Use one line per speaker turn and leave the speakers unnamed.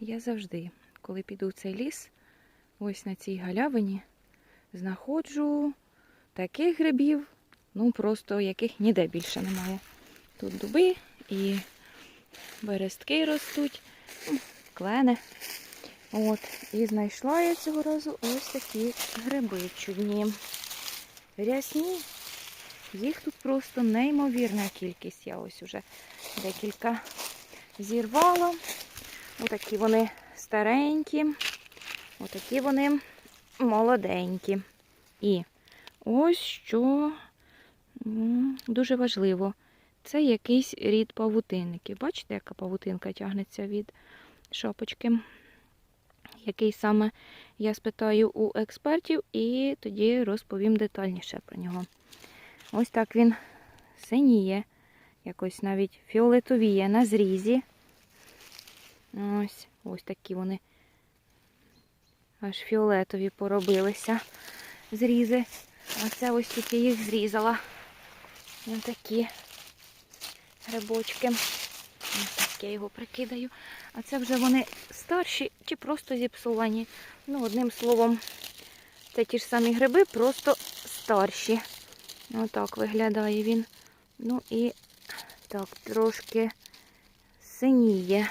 Я завжди, коли піду в цей ліс, ось на цій галявині, знаходжу таких грибів, ну просто яких ніде більше немає. Тут дуби і берестки ростуть, ну, клени. От, і знайшла я цього разу ось такі гриби чудні. Рясні. Їх тут просто неймовірна кількість. Я ось уже декілька зірвала. Отакі вони старенькі, отакі вони молоденькі. І ось що дуже важливо. Це якийсь рід павутинників. Бачите, яка павутинка тягнеться від шапочки? Який саме я спитаю у експертів і тоді розповім детальніше про нього. Ось так він синіє, якось навіть фіолетовіє на зрізі. Ось, ось такі вони аж фіолетові поробилися зрізи. А це ось тільки їх зрізала. Ось такі грибочки. Ось так я його прикидаю. А це вже вони старші чи просто зіпсовані. Ну, одним словом, це ті ж самі гриби, просто старші. Отак виглядає він. Ну і так, трошки синіє.